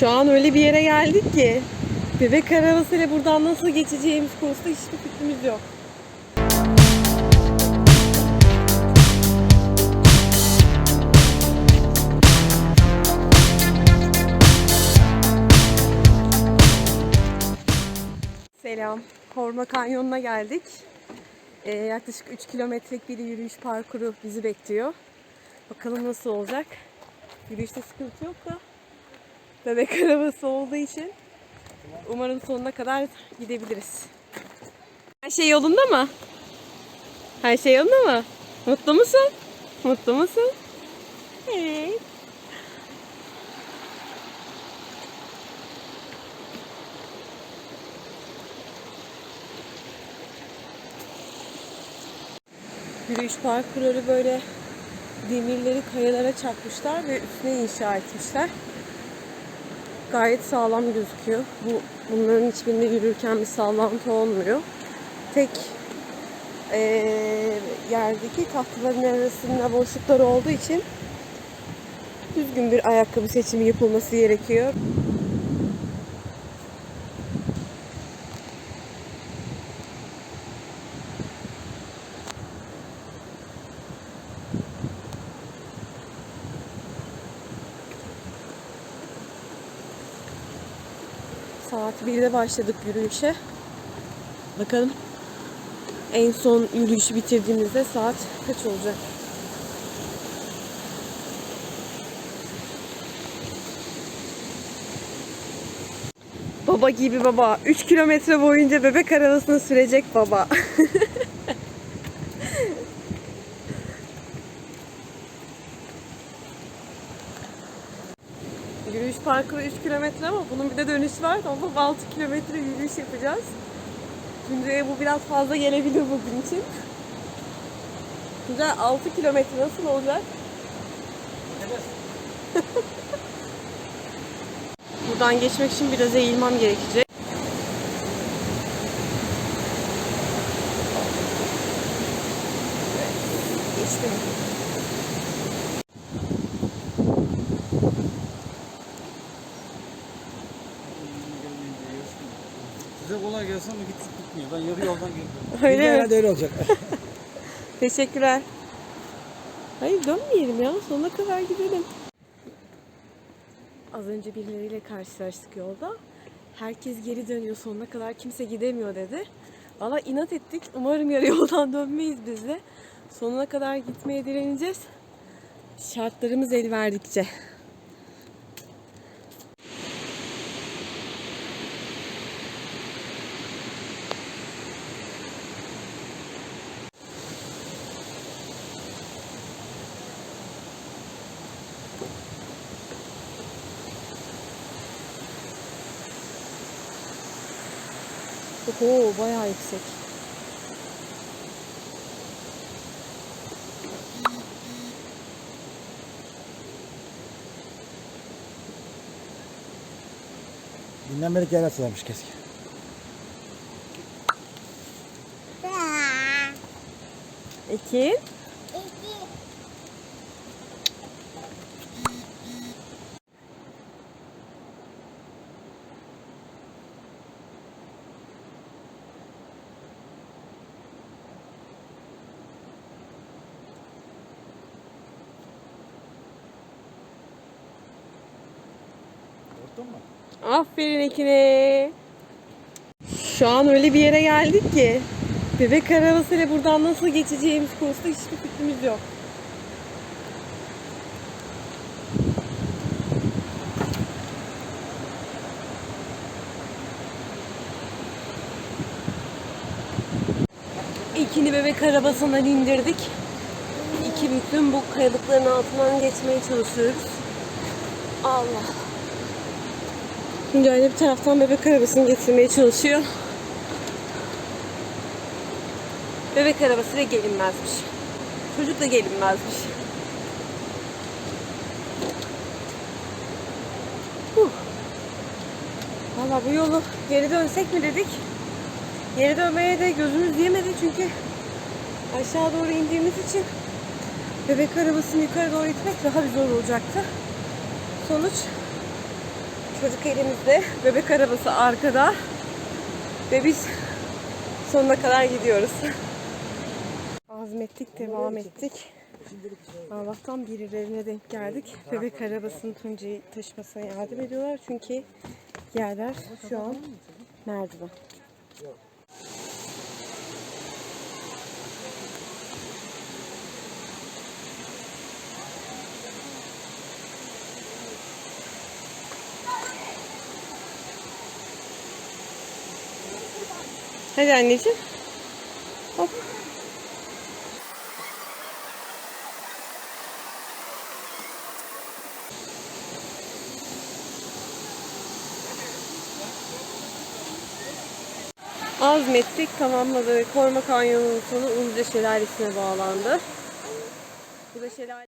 Şu an öyle bir yere geldik ki bebek arabasıyla buradan nasıl geçeceğimiz konusunda hiçbir fikrimiz yok. Selam. Korma Kanyonu'na geldik. Ee, yaklaşık 3 kilometrelik bir yürüyüş parkuru bizi bekliyor. Bakalım nasıl olacak. Yürüyüşte sıkıntı yok da bebek arabası olduğu için umarım sonuna kadar gidebiliriz. Her şey yolunda mı? Her şey yolunda mı? Mutlu musun? Mutlu musun? Evet. Yürüyüş parkurları böyle demirleri kayalara çakmışlar ve üstüne inşa etmişler. Gayet sağlam gözüküyor. Bu bunların hiçbirinde yürürken bir sallantı olmuyor. Tek eee, yerdeki tahtaların arasında boşluklar olduğu için düzgün bir ayakkabı seçimi yapılması gerekiyor. Saat 1'de başladık yürüyüşe. Bakalım en son yürüyüşü bitirdiğimizde saat kaç olacak? Baba gibi baba. 3 kilometre boyunca bebek arabasını sürecek baba. Yürüyüş parkuru 3 kilometre ama bunun bir de dönüşü var. Ama 6 kilometre yürüyüş yapacağız. Tuncay'a bu biraz fazla gelebilir bugün için. Tuncay 6 kilometre nasıl olacak? Buradan geçmek için biraz eğilmem gerekecek. Geçtim. Ama gittik gitmiyor. Ben yarı yoldan geliyorum. Öyle mi? Herhalde öyle olacak. Teşekkürler. Hayır dönmeyelim ya. Sonuna kadar gidelim. Az önce birileriyle karşılaştık yolda. Herkes geri dönüyor sonuna kadar kimse gidemiyor dedi. Valla inat ettik. Umarım yarı yoldan dönmeyiz biz de. Sonuna kadar gitmeye direneceğiz. Şartlarımız el verdikçe. Oho bayağı yüksek. Dinlenmelik yerler sığarmış keşke. Ekin. Korktun mu? Aferin Ekin'e. Şu an öyle bir yere geldik ki bebek arabasıyla buradan nasıl geçeceğimiz konusunda hiçbir fikrimiz yok. Ekin'i bebek arabasından indirdik. İki bütün bu kayalıkların altından geçmeye çalışıyoruz. Allah. Tuncay da bir taraftan bebek arabasını getirmeye çalışıyor. Bebek arabasıyla gelinmezmiş. Çocukla gelinmezmiş. Huh. Valla bu yolu geri dönsek mi dedik. Geri dönmeye de gözümüz yemedi çünkü aşağı doğru indiğimiz için bebek arabasını yukarı doğru itmek daha bir zor olacaktı. Sonuç Çocuk elimizde, bebek arabası arkada. Ve biz sonuna kadar gidiyoruz. Azmettik, devam ettik. Allah'tan birilerine denk geldik. Bebek arabasını Tuncay'ı taşımasına yardım ediyorlar. Çünkü yerler şu an merdiven. Hadi anneciğim. Hop. Azmettik, tamamladık. Korma Kanyonu'nun sonu Uluca Şelalesi'ne bağlandı. Bu da şelale